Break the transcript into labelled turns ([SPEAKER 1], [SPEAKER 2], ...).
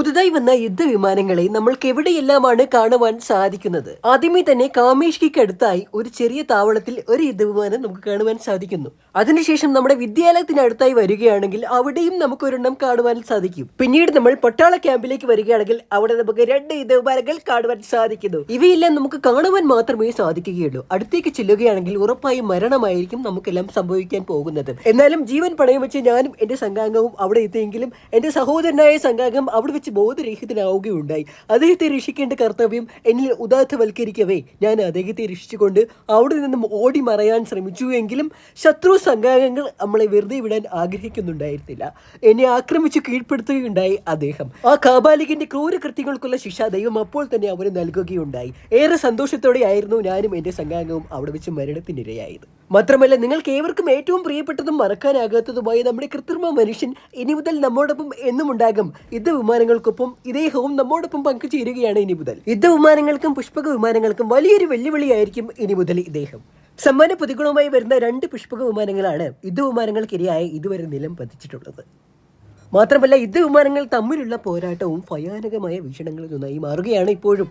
[SPEAKER 1] പുതുതായി വന്ന യുദ്ധവിമാനങ്ങളെ നമ്മൾക്ക് എവിടെയെല്ലാമാണ് കാണുവാൻ സാധിക്കുന്നത്? ആദ്യമേ തന്നെ കാമേഷ്കിക്ക് അടുത്തായി ഒരു ചെറിയ താവളത്തിൽ ഒരു യുദ്ധവിമാനം നമുക്ക് കാണുവാൻ സാധിക്കുന്നു. അതിനുശേഷം നമ്മുടെ വിദ്യാലയത്തിനടുത്തായി വരികയാണെങ്കിൽ അവിടെയും നമുക്ക് ഒരെണ്ണം കാണുവാൻ സാധിക്കും. പിന്നീട് നമ്മൾ പട്ടാള ക്യാമ്പിലേക്ക് വരികയാണെങ്കിൽ അവിടെ നമുക്ക് രണ്ട് യുദ്ധവിമാനങ്ങൾ കാണുവാൻ സാധിക്കുന്നു. ഇവയെല്ലാം നമുക്ക് കാണുവാൻ മാത്രമേ സാധിക്കുകയുള്ളൂ. അടുത്തേക്ക് ചെല്ലുകയാണെങ്കിൽ ഉറപ്പായും മരണമായിരിക്കും നമുക്കെല്ലാം സംഭവിക്കാൻ പോകുന്നത്. എന്നാലും ജീവൻ പണയം വെച്ച് ഞാനും എന്റെ സംഘാംഗവും അവിടെ എത്തിയെങ്കിലും എന്റെ സഹോദരനായ സംഘാംഗം അവിടെ വെച്ച് ബോധരഹിതനാവുകയുണ്ടായി. അദ്ദേഹത്തെ രക്ഷിക്കേണ്ട കർത്തവ്യം എന്നിൽ ഉദാത്തവൽക്കരിക്കവേ ഞാൻ അദ്ദേഹത്തെ രക്ഷിച്ചുകൊണ്ട് അവിടെ നിന്നും ഓടി മറയാൻ ശ്രമിച്ചു എങ്കിലും ശത്രു സംഘാംഗങ്ങൾ നമ്മളെ വെറുതെ വിടാൻ ആഗ്രഹിക്കുന്നുണ്ടായിരുന്നില്ല. എന്നെ ആക്രമിച്ച് കീഴ്പ്പെടുത്തുകയുണ്ടായി അദ്ദേഹം. ആ കാബാലികന്റെ ക്രൂരകൃത്യങ്ങൾക്കുള്ള ശിക്ഷ ദൈവം അപ്പോൾ തന്നെ അവന് നൽകുകയുണ്ടായി. ഏറെ സന്തോഷത്തോടെയായിരുന്നു ഞാനും എന്റെ സംഘാംഗവും അവിടെ വെച്ച് മരണത്തിനിരയായത്. മാത്രമല്ല നിങ്ങൾക്ക് ഏവർക്കും ഏറ്റവും പ്രിയപ്പെട്ടതും മറക്കാനാകാത്തതുമായ നമ്മുടെ കൃത്രിമ മനുഷ്യൻ ഇനി മുതൽ നമ്മോടൊപ്പം എന്നും ഉണ്ടാകും. യുദ്ധവിമാനങ്ങൾക്കൊപ്പം ഇദ്ദേഹവും നമ്മോടൊപ്പം പങ്കുചേരുകയാണ് ഇനി മുതൽ. യുദ്ധവിമാനങ്ങൾക്കും പുഷ്പക വിമാനങ്ങൾക്കും വലിയൊരു വെല്ലുവിളിയായിരിക്കും ഇനി മുതൽ ഇദ്ദേഹം. സമ്മാന പൊതികളുമായി വരുന്ന രണ്ട് പുഷ്പക വിമാനങ്ങളാണ് യുദ്ധവിമാനങ്ങൾക്കിരയായി ഇതുവരെ നിലം പതിച്ചിട്ടുള്ളത്. മാത്രമല്ല യുദ്ധവിമാനങ്ങൾ തമ്മിലുള്ള പോരാട്ടവും ഭയാനകമായ വീക്ഷണങ്ങളിൽ നിന്നായി മാറുകയാണ് ഇപ്പോഴും.